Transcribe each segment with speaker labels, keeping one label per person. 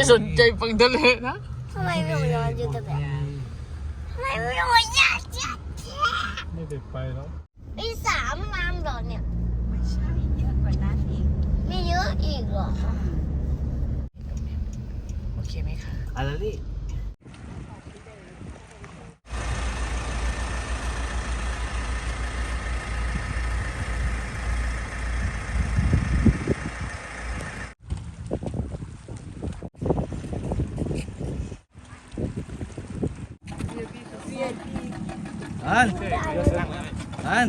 Speaker 1: ได้สนใจฟังทะเลนะ
Speaker 2: ทำไมไม่นอนอยู่แต่แบบทำไมไม่นอนยากจัง
Speaker 3: ไม่ได้ไปแล้ว
Speaker 2: มีสามลำเหรอเนี่ย
Speaker 4: ไม่ใช่เยอะกว่านั้นอีก
Speaker 2: มีเยอะอีกเหรอคะ
Speaker 1: โอเคไหมคะ
Speaker 3: อะไรนี่
Speaker 5: อันอัน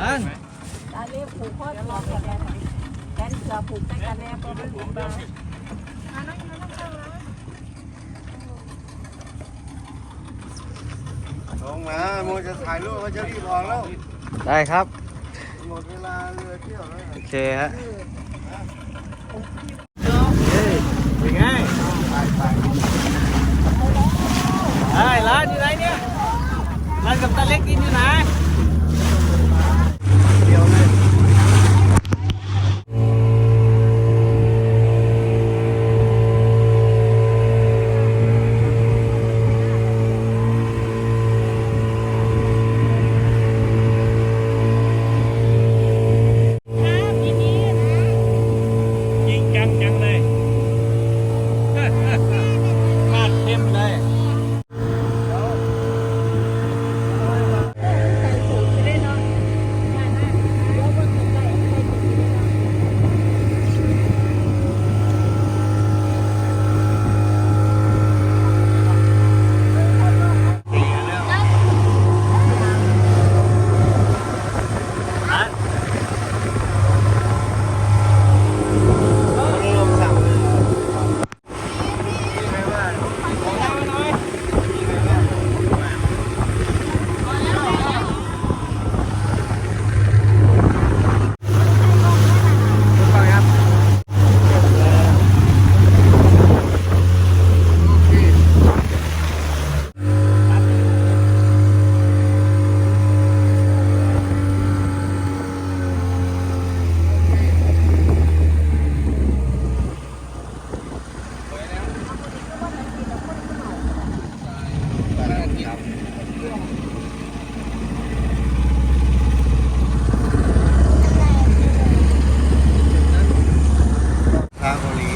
Speaker 5: อัน
Speaker 4: ตาเรียกผูกข้อต่อกันแล้วแกนเสือผูกใต้กันแน่พอไม่ผูกมา
Speaker 3: ลงมาโมจะถ่ายรูปเขาจะรีบออกแล้ว
Speaker 5: ได้ครับ
Speaker 3: หมดเวลาเรือเที่ยวแล้ว
Speaker 5: โอเคฮะเฮ้ยเป็นไงไอ้ยร้านอยู่ไหนเนี่ย ร้านกับตาเล็กกินอยู่ไหนะ
Speaker 3: ดียวเลย
Speaker 5: ยิงจังจังเลยมาดเข้มเลย
Speaker 4: ใส่ผูกจะได้เนาะงานนั้นเดี๋ยวมันจะใส่ใส่ผูกจะได้เนาะ
Speaker 3: ลงสั่งเลย ทางบุรี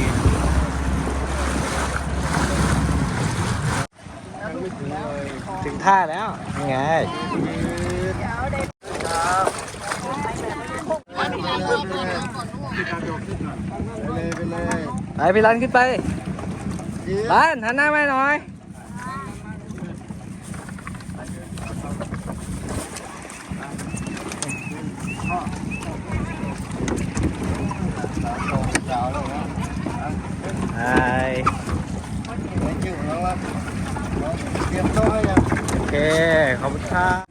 Speaker 5: ถึงท่าแล้วนี่ไง
Speaker 3: ไปเลยไปเลย
Speaker 5: ไป พี่รันขึ้นไปรันหันหน้ามาหน่อย
Speaker 3: สาวแล้วนะ
Speaker 5: ไป
Speaker 3: ไม่จิ้วแล้วว่าเตรียมโต๊ะให้ยัง
Speaker 5: โอเค ขอบคุณครับ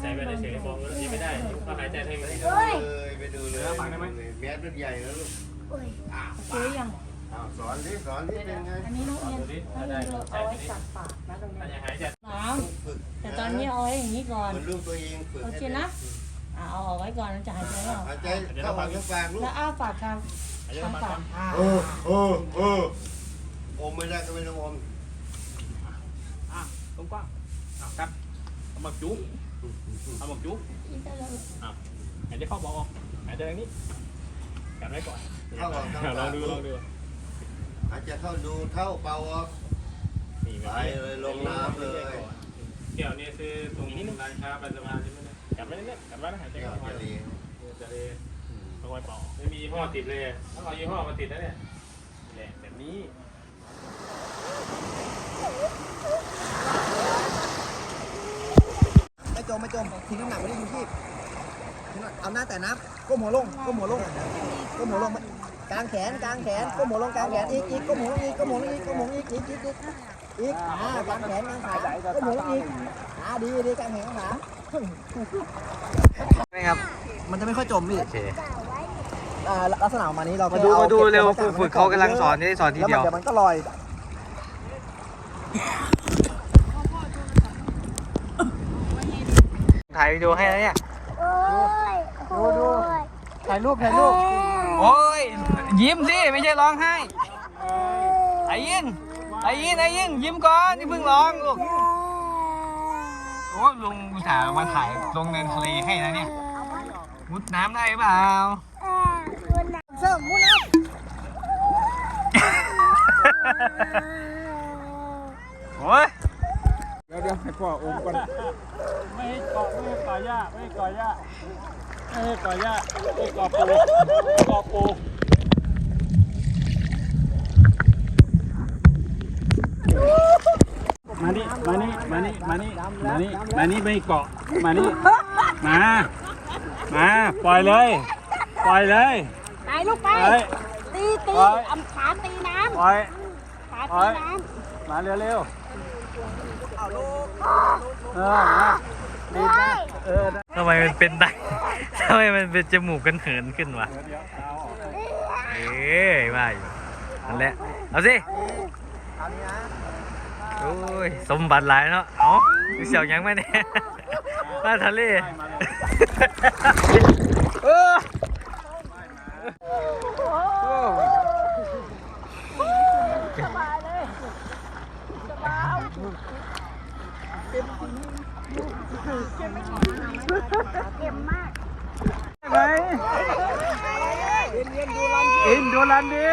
Speaker 6: ใส่ไปในเฉยมองแล้วยังไม่ได้ก็หายใจให้มัน
Speaker 2: เฮ้ย
Speaker 3: เลยไปดูเลยแมสมันใหญ่นะลูก
Speaker 2: โอ้ย
Speaker 4: ซื้อยัง
Speaker 3: อ้าวสอนที่สอนที่เป็นไง
Speaker 4: อันนี้น้องเอียนอันนี้เราเอาไว้ตัดปากนะตรงนี้
Speaker 6: มันจะหายใจ
Speaker 4: น้ำแต่ตอนนี้เอาไว้อย่างนี้ก่อน
Speaker 3: เหมือนลูกตัวเองฝึก
Speaker 4: โอเคนะเอาเอาไว้ก่อนจะหายใจไม่ออก
Speaker 3: หายใจเข้าปากเข้าปากลูก
Speaker 4: แล้วอ้าปากทางทางปาก
Speaker 3: โอ้โอ้โอ้อมไม่ได้ก็ไม่ต้องอม
Speaker 6: อะตรงกว้างอะครับเอาจุ๊บ เอาหมักจุ๊บอะหายใจเข้าบอกออกหายใจอย่างนี้กันไว้ก่อน
Speaker 3: เข้าออกทาง
Speaker 6: ลอ
Speaker 3: ปางก
Speaker 6: ดูลองดู
Speaker 3: หายใจเข้าดูเท่าเป่าออก
Speaker 6: นี่
Speaker 3: ไปเลยลงน้ำเลย
Speaker 6: เกี่ยวนี่คือตรงนี้ร้านค้าไปสะพานใช่ไหมเนี่ยจับไว้เนี่ยจับไว้แล้วหายใจ
Speaker 3: เดี๋ยว
Speaker 6: เข้า
Speaker 3: จะ
Speaker 6: ไป
Speaker 3: ดี
Speaker 6: จะเลยต้องไว้เป่าไม่มียี่ห้อติดเลยถ้าเอายี่ห้อมาติดนะเนี่ยแหละแบบนี้
Speaker 7: ไม่จมไม่จมทิ้งน้ำหนักไว้ที่ยูที่เอาหน้าแต่น้ำก้มหัวลงก้มหัวลงก้มหัวลงกางแขนกางแขนก้มหัวลงกางแขนอีกอีกก้มหัวลงอีกก้มหัวลงอีกก้มหัวลงอีกอีกอีกอีกอีกอ่ากางแขนกางขาก้มหัวลงอีกอ่าดีดีกางแขนกางขาไม่ครับ มันจะไม่ค่อยจมพี่
Speaker 5: โอเค
Speaker 7: อ่าลักษณะประมาณนี้เรา
Speaker 5: มา
Speaker 7: แค่
Speaker 5: ดู
Speaker 7: อ
Speaker 5: มาดู
Speaker 7: ก็บ
Speaker 5: เร็ว
Speaker 7: ไว้
Speaker 5: ฝึก
Speaker 7: ก
Speaker 5: ฝึกเขากำลังสอนนี่สอนที
Speaker 7: แล้ว
Speaker 5: เดียว
Speaker 7: เดี๋ยวมันก็ลอยา
Speaker 5: ยวิดีโอให้แล้วเนี่ย
Speaker 2: โอ้ยโอ้ย
Speaker 7: ถ่ายรูปถ่ายรูป
Speaker 5: โอ้ย ยิ้มสิ ไม่ใช่ร้องไห้ ไอ้ยิน ไอ้ยิน ไอ้ยิน ยิ้มก่อนนี่เพิ่งร้องลูก โอ้ลุงอุตส่าห์มาถ่ายลงในทะเลให้นะเนี่ย มุดน้ำได้เปล่า
Speaker 2: เสิร์ฟมุ้งนะ
Speaker 5: โอ้ย
Speaker 8: ไม่ให้เกาะไม่ให้เกาะหญ้าไม่ให้เกาะหญ้าไม่ให้เกาะหญ้าไม่ให้เกาะปูไม่ให้เกาะปูมานี่มานี่มานี่มานี่มานี่มานี่ไม่เกาะมานี่มา มาปล่อยเลย ปล่อยเลย
Speaker 9: ไปลูกไป
Speaker 8: ปล่อย
Speaker 9: ตีตี
Speaker 8: ไป
Speaker 9: อำขาตีน้
Speaker 8: ปล่อย
Speaker 9: ขาตีน้ำ
Speaker 8: มาเร็วๆ เออมาดีดนะเออได้
Speaker 5: ทำไมมันเป็นได้ทำไมมันเป็นจมูกกันเหินขึ้นวะ
Speaker 8: เดี๋ยวเอาออก
Speaker 5: เอ้ยว่าอยู่นั่นแหละเอาสิ
Speaker 7: เอานี้นะ
Speaker 5: โอ้ยสมบัติหลายเนาะเอ้ามีเสียวยังไหมเนี่ยมาทะเลเออ อ้
Speaker 8: ไหมอินดูรันดี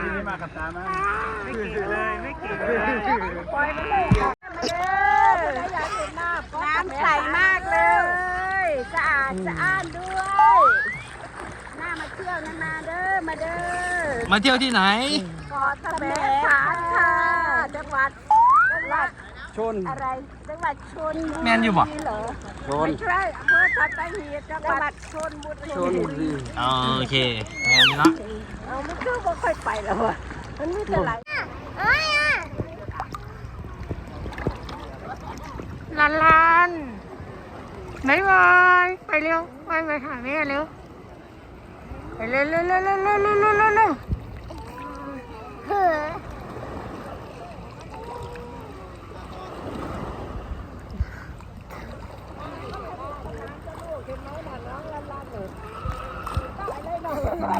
Speaker 8: ที่นี่มากับตามาไม่เก่งเลยไม่เก่งเลย
Speaker 9: น้ำใสมากเลยสะอาดสะอ้านด้วยน่ามาเที่ยวนะมาเด้อมาเด้อ
Speaker 5: มาเที่ยวที่ไหน
Speaker 9: เกาะตะแบกฐานค่ะจังหวัดจังหวัด
Speaker 8: ชน
Speaker 9: อะไรจังหวัดชนบุรี
Speaker 5: แม่นอยู่บ่
Speaker 9: เหรอ
Speaker 8: ชน
Speaker 9: ไม่ใช่อำเภอสัตหีบจังหวัดชนบุรี
Speaker 8: ชนบุรี
Speaker 5: โอเคแมนเนาะ
Speaker 9: เอาไม่คือว่าค่อยไปแล้วอะมันมีแต่ไหล
Speaker 2: เอ้ยอะ
Speaker 1: ลันลันบายบายไปเร็วไปไปหาแม่เร็วไปเร็วเร็วเร็วเร็วเร็วเร็ว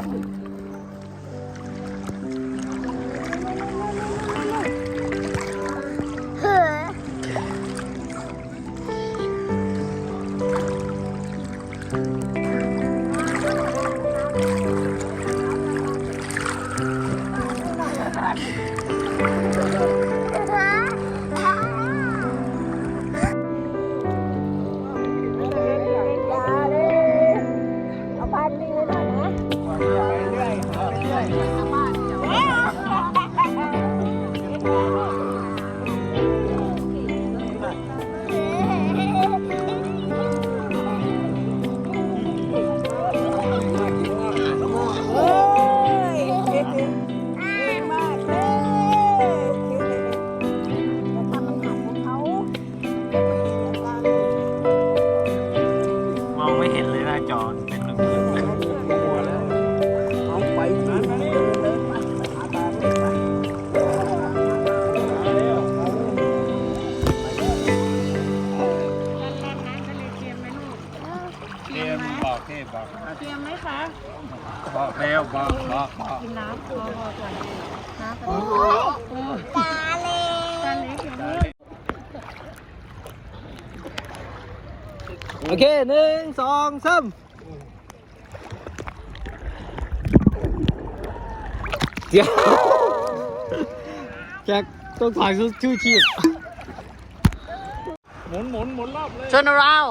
Speaker 1: Thank you. เค
Speaker 5: หนึ่งสองสามเดี๋ยวแจ็คต้องถ่ายชูชีพ
Speaker 8: หมุนหมุนหมุนรอบเลย
Speaker 1: turn around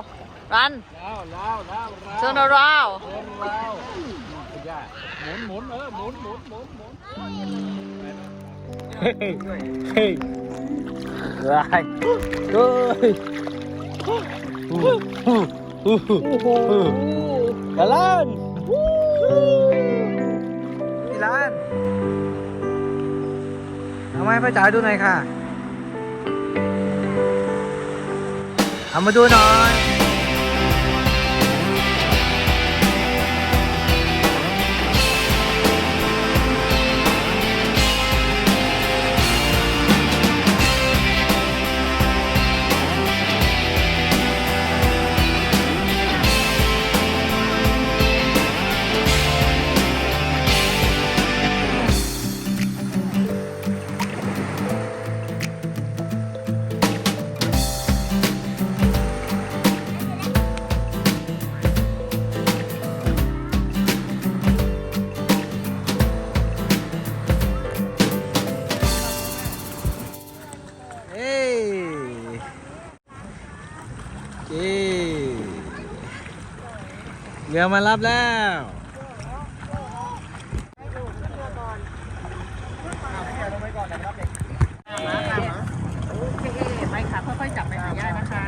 Speaker 1: run
Speaker 8: แล้วแล้วแล้ว
Speaker 1: turn around
Speaker 8: หมุนแล้วหมุนหมุนเออหมุนหมุนหมุนหมุน
Speaker 5: เฮ้ยลายเฮ้ย โอ้โหกะลันพี่ลันเอาไมาให้ป้าจ๋าดูหน่อยค่ะ เอามาดูหน่อย มารับแล้ว
Speaker 1: ไปค่ะค่อยๆจับไปหาย่านะคะ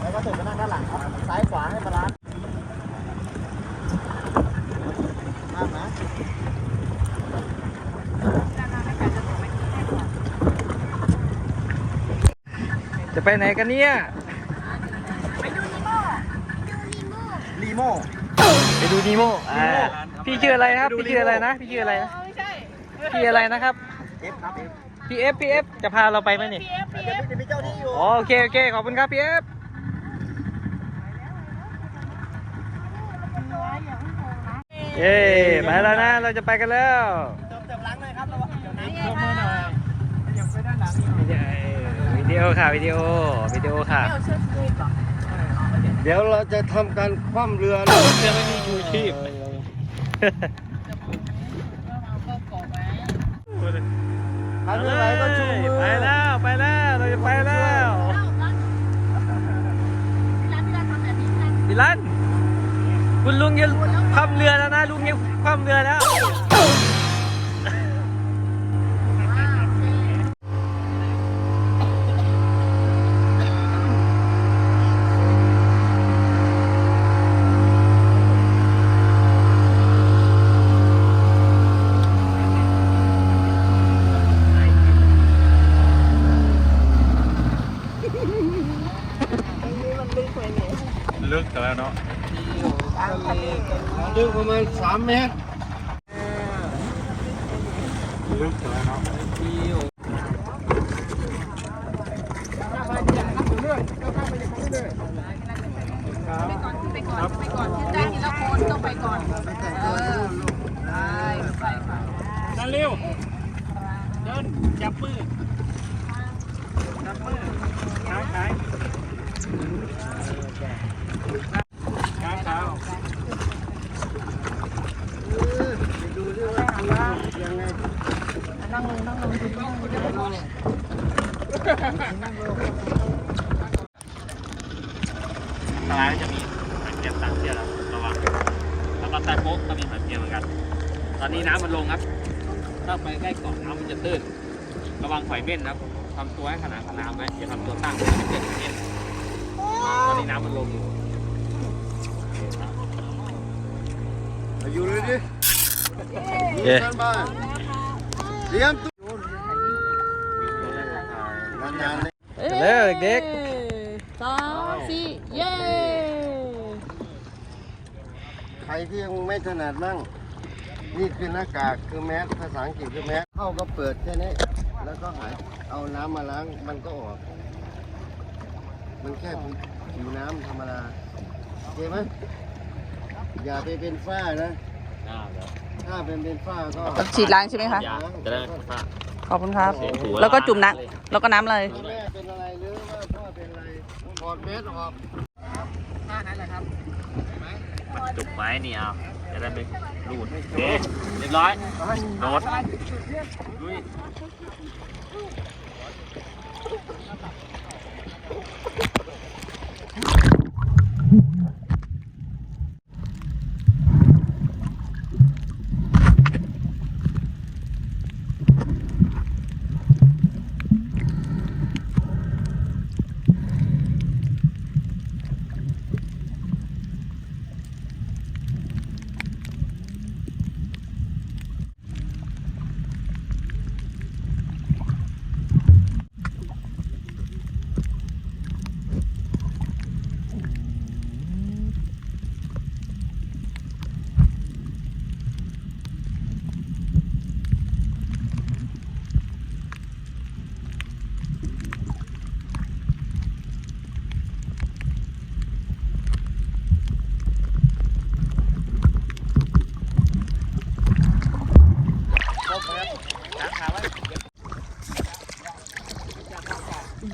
Speaker 7: แล้วก็ถึงไปนั่งด้านหลังครับซ้ายขวาให้บาลานซ์ข้ามนะ
Speaker 5: จะไปไหนกันเนี่ย
Speaker 7: ลี โม่
Speaker 5: ไปดูนีโมอ่าพี่ชื่ออะไรนะครับ พี่ชื่ออะไรนะ พี่ชื่ออะไรนะพี่อะไรนะครับ
Speaker 7: เอฟครับเอฟ
Speaker 5: พี่เอฟพี่เอฟจะพาเราไปไหมนี่
Speaker 7: เดี๋ยวจะมีเจ้าที่อยู่
Speaker 5: อ๋อโอเคโอเคขอบคุณครับพี่เอฟเย้ไปแล้วนะ เราจะไปกันแล้ว
Speaker 7: เติมเติมล้างหน่อยครับระวังเดี๋ยวน้ำ
Speaker 5: วิดีโอค่ะวิดีโอวิดีโอค่ะ
Speaker 3: เดี๋ย เดี๋ยวเราจะทำการคว่ำเรือ
Speaker 5: จะไม่มีชูชีพ
Speaker 3: ทำอะไรก็ชูมือ
Speaker 5: ไปแล้วไปแล้วเราจะไปแล้วพี่ลันคุณลุงจะคว่ำเรือแล้วนะลุงจะคว่ำเรือแล้ว
Speaker 10: ลึกแต่แล้วเนาะ
Speaker 3: ลึกประมาณ3 เมตร
Speaker 10: ลึกแต่แล้วเนาะ
Speaker 1: ไปก่อนไปก่อนขึ้นได้ทีละคนต้องไปก่อนเออไปไปค่ะ
Speaker 10: นั่นเร็วเดินจับมือจับมือขายขายขายขาว
Speaker 3: ดูดิว่าข้างล่างยังไง
Speaker 10: ตลาดจะมีหางเกียบต่างเที่ยวแล้วระวังแล้วก็ใต้โป๊ะก็มีหางเกียบเหมือนกัน ตอนนี้น้ำมันลงครับ ถ้าไปใกล้เกาะน้ำมันจะตื้น ระวัง หอยเม่นนะครับทำตัวให้ขนาดขนาดไว้อย่าทำตัวตั้งมันจะเกิดเม่นตอนนี้น้ำมันลงอยู่
Speaker 3: อยู่เลยดิ
Speaker 5: เย้
Speaker 3: ท่านบ้านเตรียมตัวนานๆเลย
Speaker 5: เร็วเด็ก
Speaker 1: สองสี่เย้
Speaker 3: ใครที่ยังไม่ถนัดมั่งนี่คือหน้ากากคือแมสภาษาอังกฤษคือแมสเข้าก็เปิดแค่นี้ แล้วก็หายเอาน้ำมาล้างมันก็ออก มันแค่ผิวน้ำธรรมดาโอเคไหมอย่าไปเป็นฝ้านะถ้าเป็นเป็นฝ้าก็
Speaker 1: ฉีดล้างใช่ไหมคะ
Speaker 10: จะได้ไม่พลาด
Speaker 1: ขอบคุณครับ
Speaker 10: เสียงหัว
Speaker 1: แล้วก็จุ่มน้ำแล้วก็น้ำเลย
Speaker 3: แม่เป็นอะไรหรือว่าพ่อเป็นอะไรถอดเม็ดออก
Speaker 10: จุกไว้นี่เอา จะได้ไม่รูดโอเคเรียบร้อยโดดลุย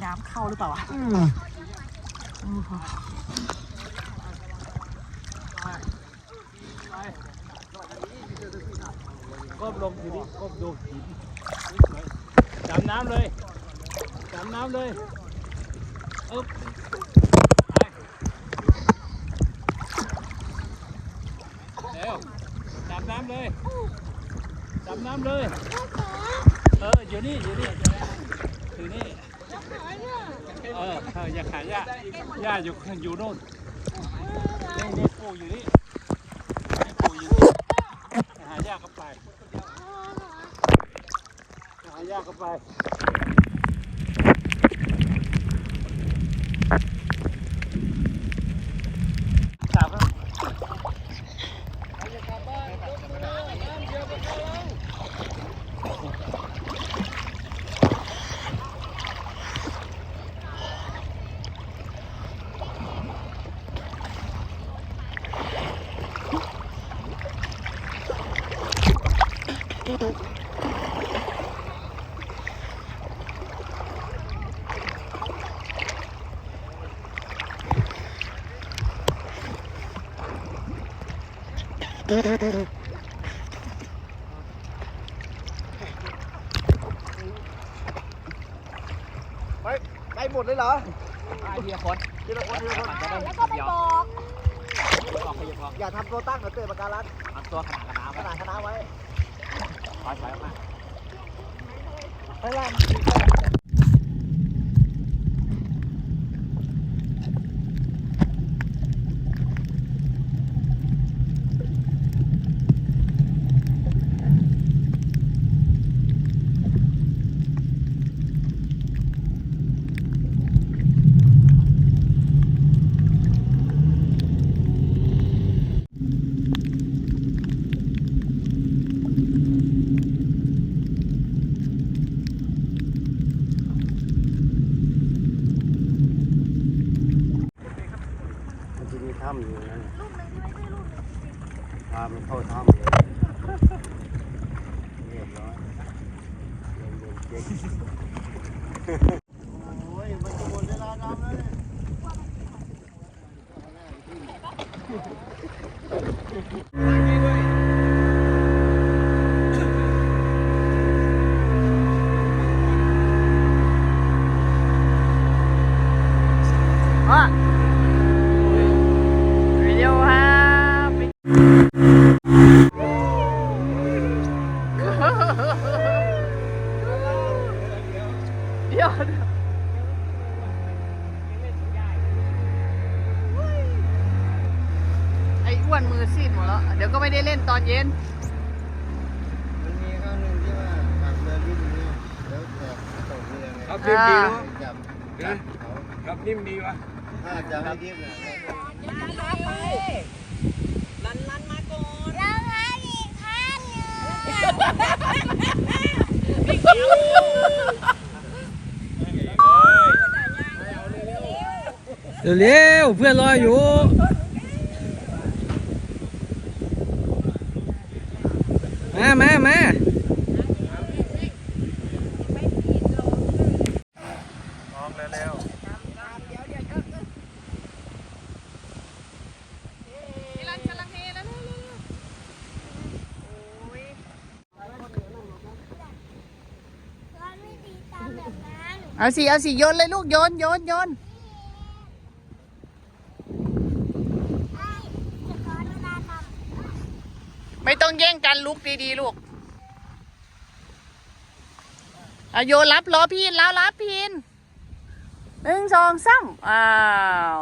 Speaker 9: น้ำ เข้าหรือเปล่าวะ
Speaker 8: ก้มลงอยู่นี่ก้มดูหินจำน้ำเลยจำน้ำเลยอึ๊บไปเร็วจำน้ำเลยจำน้ำเลย เอออยู่นี่อยู่นี่อยู่นี่ เอย่าขายย่าย่าอยู่อยู่โน่นนี่นี่ปู่อยู่นี่นี่ปูอยู่นี่หายาก็ไปหายาก็ไป สามครับ
Speaker 7: ไปหมดเลยเหรอ
Speaker 8: ไอเดียคน
Speaker 7: ทีละคนทีละคน
Speaker 8: จะได้
Speaker 9: แล้วก็ไป
Speaker 8: เดียว
Speaker 9: บอก
Speaker 8: ออกไปยังพอ
Speaker 7: อย่าทำตัวตั้งกับเตยปากการัน
Speaker 8: ทำตัวขนาดกระน้ำ
Speaker 7: ขนาดคณะไว้
Speaker 8: ถอยถอยออกมา
Speaker 7: ข้างล่าง
Speaker 3: มันจะมีถ้ำอยู่นั่นพามันเข้าถ้ำเลยเรียบร้อยเย็นๆเจ๊กโอ้ยมันจะหมดเวลาดำแล้วเนี่ย
Speaker 1: อะวิดีโอครับเดี๋ยวไอ้อ้วนมือซีดหมดแล้ว เดี๋ยวก็ไม่ได้เล่นตอนเย็น
Speaker 3: มันมีข้างหนึ่งที่ว่าขับเรือที่ตรงนี้แล้วแตกต กเรือไง
Speaker 5: ครับนิ่มดีเนาะ
Speaker 3: จับจับเขา
Speaker 5: ครับนิ่มดีวะ
Speaker 3: ถ้าจะให้ทิพย์เนี่ย
Speaker 9: ลันลันมาก่อน
Speaker 2: เราหาอีกข้างหนึ่ง
Speaker 5: เร็วๆเพื่อนรออยู่ มามามา
Speaker 2: เราไม่ตีตามแบบนั้น
Speaker 1: เอาสิ เอาสิ โยนเลยลูก โยน โยน โยน
Speaker 2: ไม่
Speaker 1: ต้องแย่งกันลุกดีๆลูกเอาโยนรับล้อพีนแล้วรับพีนหนึ่งสองสามอ้าว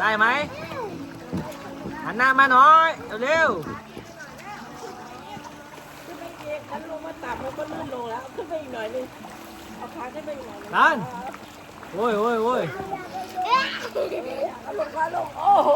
Speaker 2: ได้
Speaker 5: ไห
Speaker 2: มหัน
Speaker 5: หน้ามาหน่อย
Speaker 2: เร็
Speaker 11: วขึ้นลงมาต่ำแล้วลื่น
Speaker 5: ลงแล้วขึ้น
Speaker 11: ไป
Speaker 12: อีกหน่
Speaker 13: อยนึงเอาขาขึ้นไปอีกหน่อยนึงนั่น
Speaker 5: โอ้ยโอ้ยโอ้ยเอาลงมาลง
Speaker 14: โอ้โห